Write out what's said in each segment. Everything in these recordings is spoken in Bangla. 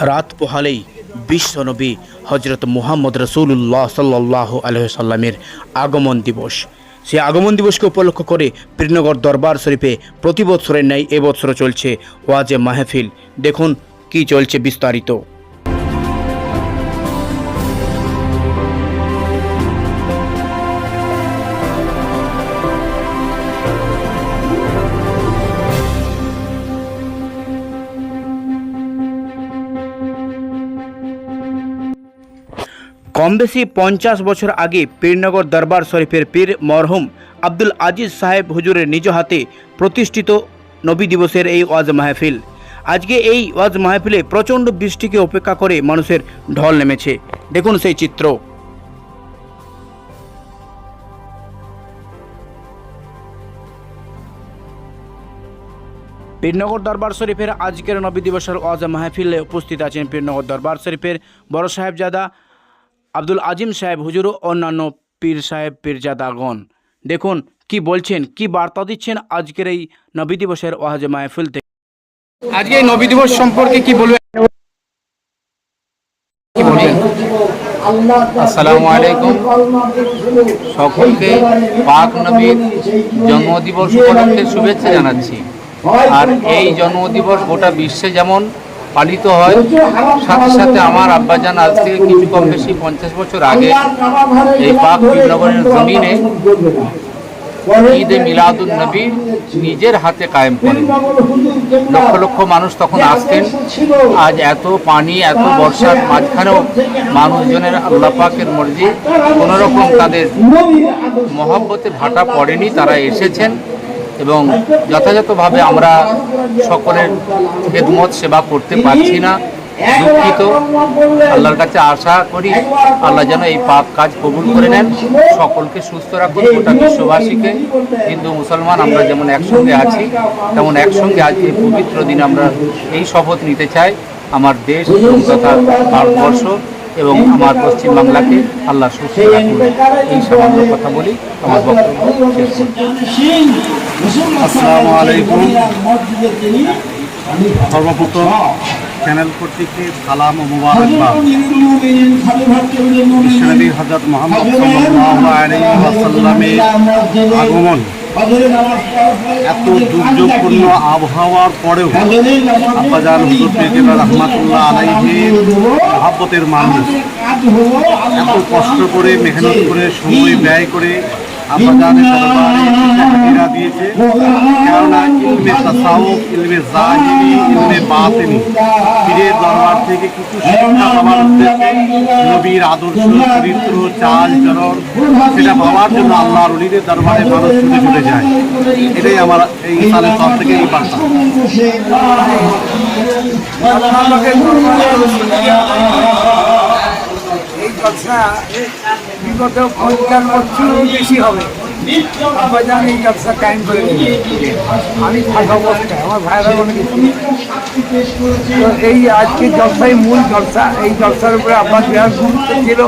রাত পোহালেই বিশ্বনবী হজরত মুহাম্মদ রসুল্লাহ সাল্লাহ আলহ্লামের আগমন দিবস। সেই আগমন দিবসকে উপলক্ষ করে প্রিনগর দরবার শরীফে প্রতি বৎসরের ন্যায় এবছরও চলছে ওয়াজে মাহফিল। দেখুন কি চলছে বিস্তারিত। কম বেশি পঞ্চাশ বছর আগে পীরনগর দরবার শরীফের পীর মরহুম আব্দুল আজিজ সাহেব হুজুরের নিজ হাতে প্রতিষ্ঠিত নবী দিবসের এই ওয়াজ মাহফিল। আজকে এই ওয়াজ মাহফিলে প্রচণ্ড বৃষ্টিকে উপেক্ষা করে মানুষের ঢল নেমেছে। দেখুন সেই চিত্র। পীরনগর দরবার শরীফের আজকের নবী দিবসের ওয়াজ মাহফিলে উপস্থিত আছেন পীরনগর দরবার শরীফের বড় সাহেবজাদা আব্দুল আজিম সাহেব, হুজুর অন্যান্য পীর সাহেব, পীরজাদাগণ। দেখুন, কি বলছেন, কি বার্তা দিচ্ছেন আজকের এই নবী দিবসের ওয়াজ মাহফিল থেকে? আজকে এই নবী দিবস সম্পর্কে কি বলবেন? আসসালামু আলাইকুম সকলকে পাক নবীর জন্মদিবস উপলক্ষে শুভেচ্ছা জানাচ্ছি। আর এই জন্মদিবস গোটা বিশ্বে যেমন পালিত হয়। সাথে সাথে আমার আব্বাজান আজ থেকে কিছু কম বেশি পঞ্চাশ বছর আগে এই পাক নগরের জমিনে ঈদে মিলাদুল নবী নিজের হাতে কায়েম করেন। লক্ষ লক্ষ মানুষ তখন আসতেন। আজ এত পানি, এত বর্ষার মাঝখানেও মানুষজনের আল্লাহ পাকের মর্জি কোনোরকম তাদের মহব্বতে ভাটা পড়েনি, তারা এসেছেন। এবং যথাযথভাবে আমরা সকলের খেদমত, সেবা করতে পারছি না। দুঃখিত। আল্লাহর কাছে আশা করি আল্লাহ যেন এই পাপ কাজ কবুল করে নেন। সকলকে সুস্থ রাখুন গোটা বিশ্ববাসীকে। হিন্দু, মুসলমান, আমরা যেমন একসঙ্গে আছি, তেমন একসঙ্গে আজ এই পবিত্র দিন আমরা এই শপথ নিতে চাই। আমার দেশ তথা ভারতবর্ষ। এবং আমার পশ্চিমবাংলাকে আল্লাহ সুস্থ এই সামান্য কথা বলি, আমার বক্তব্য আলাইকুম। সর্বপ্রথম চ্যানেল কর্তৃককে সালাম ও মুবারকবাদ। বিশ্বনবী হজরত মোহাম্মদ ওয়াসাল্লামের আগমন। এত দুর্যোগপূর্ণ আবহাওয়ার পরেও আব্বাজান হুজুর পেজেলা রহমাতুল্লাহ আলাইহির মহাব্বতের মানুষ এত কষ্ট করে মেহনত করে সময় ব্যয় করে আব্বাজানের দরবারে হাজিরা দিয়েছে কেননা ইলমে তাসাউফ ইলমে জাহিরি ইলমে আদর্শ চরিত্র চাল চরণ সেটা পাওয়ার জন্য আল্লাহর অলিদের দরবারে মানুষ ছুটে ছুটে যায় এটাই আমার এই সালের তরফ থেকে এই বিগত পঞ্চাশ বেশি হবে? এই করে। আমি আমার এই আজকে জলসাই মূল জলসা এই জলসার উপরে আব্বাস বিরাট গুরুত্ব ছিল।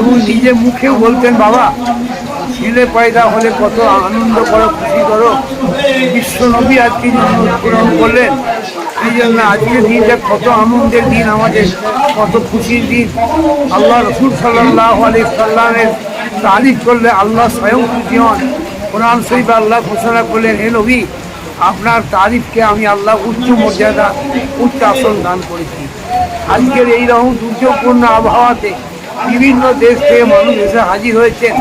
এবং নিজে মুখেও বলতেন, বাবা, ছেলে পয়দা হলে কত আনন্দ করো, খুশি করো। বিশ্ব নবী আজকে করলেন এই জন্য আজকের দিনটা কত আনন্দের দিন আমাদের, কত খুশির দিন। আল্লাহ রসুল সাল্লাহ আলি সাল্লামের তারিফ করলে আল্লাহ স্বয়ং খুশি হন। কোরআন শরীফ আল্লাহ ঘোষণা করলেন, হে নবী, আপনার তারিফকে আমি আল্লাহ উচ্চ মর্যাদা, উচ্চ আসন দান করেছি। আজকের এই রকম দুর্যোগপূর্ণ আবহাওয়াতে বিভিন্ন দেশ থেকে মানুষ এসে হাজির হয়েছেন।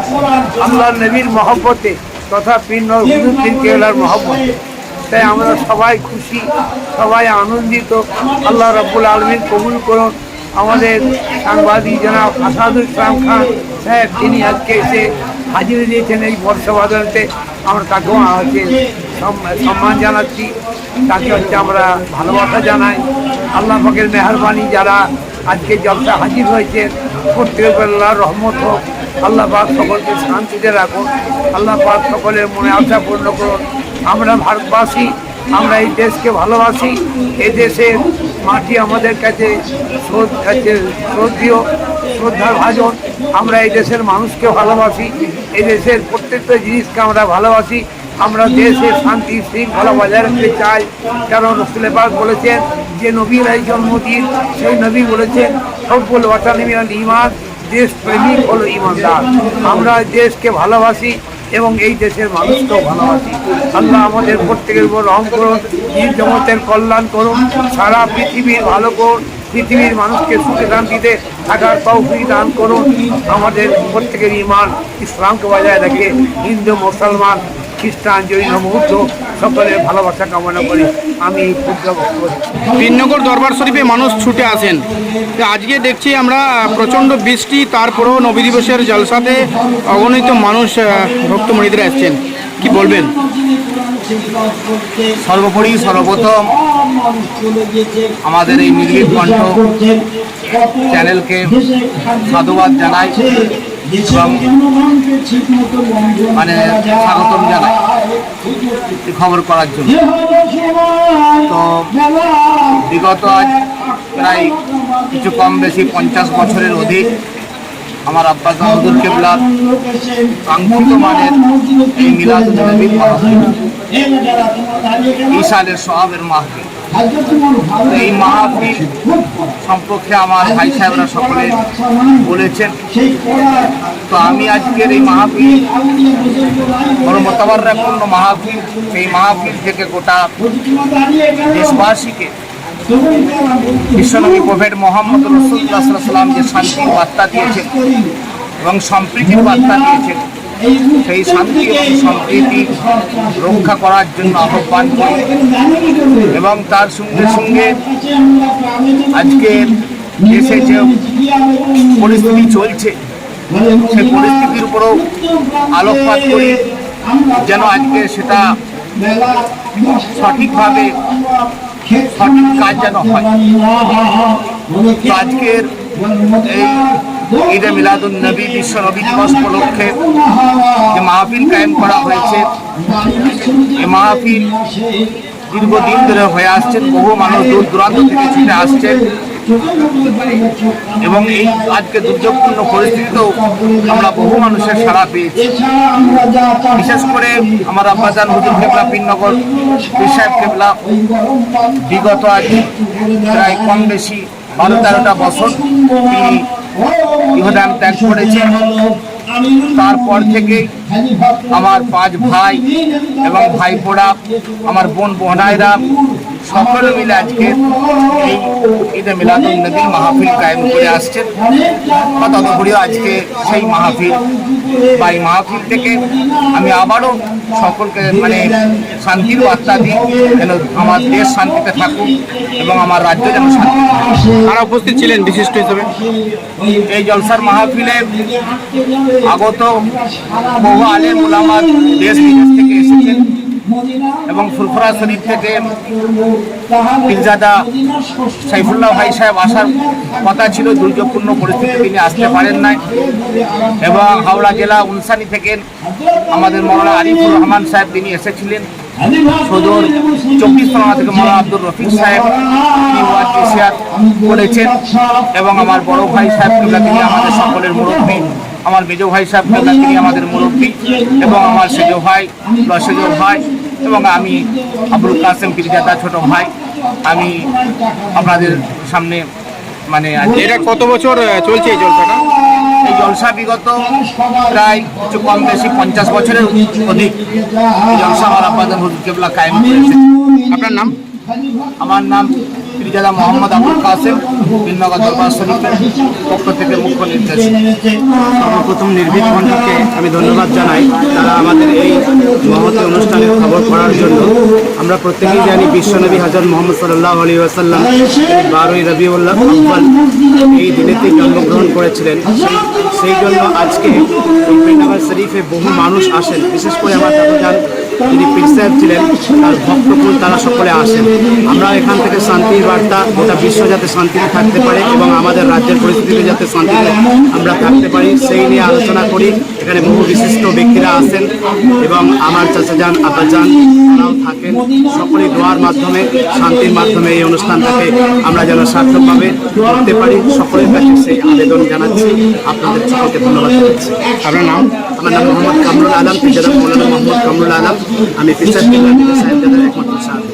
আল্লাহ নবীর মহব্বতে তথা পিন্ন হুজুদ্দিন কেলার মহব্বতে। তাই আমরা সবাই খুশি, সবাই আনন্দিত। আল্লাহ রব্বুল আলমীর কবুল করুন। আমাদের সাংবাদিক জনাব আসাদুল ইসলাম খান সাহেব, তিনি আজকে এসে হাজির দিয়েছেন এই বর্ষবাদনতে আমরা তাকেও হচ্ছে সম্মান জানাচ্ছি। তাকে হচ্ছে আমরা ভালোবাসা জানাই। আল্লাহ পাকের মেহরবানি যারা আজকে জলসা হাজির হয়েছেন প্রত্যেক আল্লাহর রহমত হোক। আল্লাহ পাক সকলকে শান্তিতে রাখুন। আল্লাহ পাক সকলের মনে আশা পূর্ণ করুন। আমরা ভারতবাসী, আমরা এই দেশকে ভালোবাসি। এই দেশের মাটি আমাদের কাছে শ্রদ্ধীয়, শ্রদ্ধার ভাজন। আমরা এই দেশের মানুষকে ভালোবাসি। এই দেশের প্রত্যেকটা জিনিসকে আমরা ভালোবাসি। আমরা দেশে শান্তি, শৃঙ্খলা বজায় রাখতে চাই। কারণ রসুল পাক বলেছেন, যে নবীর এই জন্মদিন, সেই নবী বলেছেন সব সব্বুল ওয়াতানিমিনাল ইমান দেশ প্রেমিক হলো ইমানদার। আমরা দেশকে ভালোবাসি এবং এই দেশের মানুষকেও ভালোবাসি। আল্লাহ আমাদের প্রত্যেকের উপর রহম করুন, এই জগতের কল্যাণ করুন, সারা পৃথিবীর ভালো করুন, পৃথিবীর মানুষকে সুখে শান্তিতে থাকার তৌফিক দান করুন। আমাদের প্রত্যেকের ইমান ইসলামকে বজায় রাখে হিন্দু, মুসলমান খ্রিস্টান জৈন বৌদ্ধ সকলের ভালোবাসা কামনা করি। আমি ক্ষুদ্র দরবার শরীফে মানুষ ছুটে আসেন। তো আজকে দেখছি আমরা প্রচণ্ড বৃষ্টি তারপরেও নবী দিবসের জলসাতে অগণিত মানুষ ভক্তমণিদের আসছেন। কি বলবেন? সর্বোপরি সর্বপ্রথম আমাদের এই নির্ভীক কণ্ঠ চ্যানেলকে সাধুবাদ জানাই। মানে স্বাগতম জানাই খবর করার জন্য। তো বিগত প্রায় কিছু কম বেশি পঞ্চাশ বছরের অধিক আমার আব্বাস আহমদুল কেবলার কাঙ্ক্ষিত মানের এই ঈশানের সহাবের মাহফিল। এই মাহফিল সম্পর্কে আমার ভাই সাহেবরা সকলে বলেছেন। তো আমি আজকের এই মাহফিল বড় মতাবারপূর্ণ মাহফিল এই মাহফিল থেকে গোটা দেশবাসীকে বিশ্বনবী প্রফেট মোহাম্মদ রসুল্লাহ সাল্লাম যে শান্তির বার্তা দিয়েছেন এবং সম্প্রীতির বার্তা দিয়েছেন, সেই শান্তি এবং সম্প্রীতি রক্ষা করার জন্য আহ্বান করি এবং তার সঙ্গে সঙ্গে আজকে দেশে যে পরিস্থিতি চলছে সেই পরিস্থিতির উপরও আলোকপাত করি, যেন আজকে সেটা সঠিকভাবে সঠিক কাজ যেন হয় আজকের এই ঈদে মিলাদুল নবী বিশ্ব নবী দিবস উপলক্ষে যে মাহফিল কায়েম করা হয়েছে এই মাহফিল দীর্ঘদিন ধরে হয়ে আসছেন বহু মানুষ দূর দূরান্ত থেকে ছুটে আসছেন এবং এই আজকে দুর্যোগপূর্ণ পরিস্থিতিতেও আমরা বহু মানুষের সাড়া পেয়েছি। বিশেষ করে আমার আব্বাজান হুজুর কেবলা পিননগর পীর কেবলা। বিগত আজ প্রায় কম বেশি বারো তেরোটা বছর তিনি ইহদান ত্যাগ করেছেন। তারপর থেকে আমার পাঁচ ভাই এবং ভাইপোড়া আমার বোন বোনাইরা সকলে মিলে আজকে এই ঈদে মিলাদুল নবীর মাহফিল কায়েম করে আসছেন। বা তদুপরিও আজকে সেই মাহফিল বা এই মাহফিল থেকে আমি আবারও সকলকে মানে শান্তির বার্তা দিই যেন আমার দেশ শান্তিতে থাকুক এবং আমার রাজ্য যেন শান্তি তারা উপস্থিত ছিলেন বিশিষ্ট হিসেবে? এই জলসার মাহফিলে আগত বহু আলেম ওলামা দেশ বিদেশ থেকে এসেছেন। এবং ফুলফরা শরীফ থেকে পীরজাদা সাইফুল্লাহ ভাই সাহেব আসার কথা ছিল, দুর্যোগপূর্ণ পরিস্থিতি তিনি আসতে পারেন নাই। এবং হাওড়া জেলা উনসানি থেকে আমাদের মৌলানা আরিফুর রহমান সাহেব তিনি এসেছিলেন। সদর চব্বিশ পরগনা থেকে মৌলানা আব্দুর রফিক সাহেব কেশিয়ার করেছেন এবং আমার বড় ভাই সাহেব তিনি আমাদের সকলের মুরব্বী, আমার মেজ ভাই সাহেব তিনি আমাদের মুরব্বী এবং আমার সেজ ভাই সেজ ভাই এবং আমি আবুল কাসেম পিরিজাদা ছোট ভাই। আমি আপনাদের সামনে মানে এটা কত বছর চলছে এই জলসাটা? এই জলসা বিগত প্রায় কিছু কম বেশি পঞ্চাশ বছরের অধিক জলসা আমার আপনাদের হুজুর কেবলা কায়েম করেছে। আপনার নাম? আমার নাম পিরিজাদা মোহাম্মদ আবুল কাসেম, বিনগর দরবার শরীফের পক্ষ থেকে মুখ্য নির্দেশক সর্বপ্রথম নির্ভীক কণ্ঠকে আমি ধন্যবাদ জানাই। তারা আমাদের এই মহৎ অনুষ্ঠানের খবর করার জন্য। আমরা প্রত্যেকেই জানি বিশ্বনবী হাজর মোহাম্মদ সাল্লাহ আলী আসাল্লাম বারোই রবিউল্লাহ এই দিনেতে জন্মগ্রহণ করেছিলেন। সেই- জন্য আজকে প্রেমনগর শরীফে বহু মানুষ আসেন। বিশেষ করে আমার দাদু যান পীর সাহেব ছিলেন, তার ভক্তকুল, তারা সকলে আসেন। আমরা এখান থেকে শান্তির বার্তা, গোটা বিশ্ব যাতে শান্তিতে থাকতে পারে এবং আমাদের রাজ্যের পরিস্থিতিতে যাতে শান্তিতে আমরা থাকতে পারি, সেই নিয়ে আলোচনা করি। এখানে বহু বিশিষ্ট ব্যক্তিরা আসেন এবং আমার চাচা যান, আব্বা যান, তারাও থাকেন। সকলে দোয়ার মাধ্যমে, শান্তির মাধ্যমে এই অনুষ্ঠানটাকে আমরা যেন সার্থকভাবে করতে পারি। সকলের কাছে সেই আবেদন জানাচ্ছি। আপনাদের সকলকে ধন্যবাদ জানাচ্ছি। আপনার নাম? আমার নাম মোহাম্মদ কামরুল আলম পিতার মোহাম্মদ কামরুল আলম। আমি ফিচার সাহেবজাদের একমাত্র সাহায্য।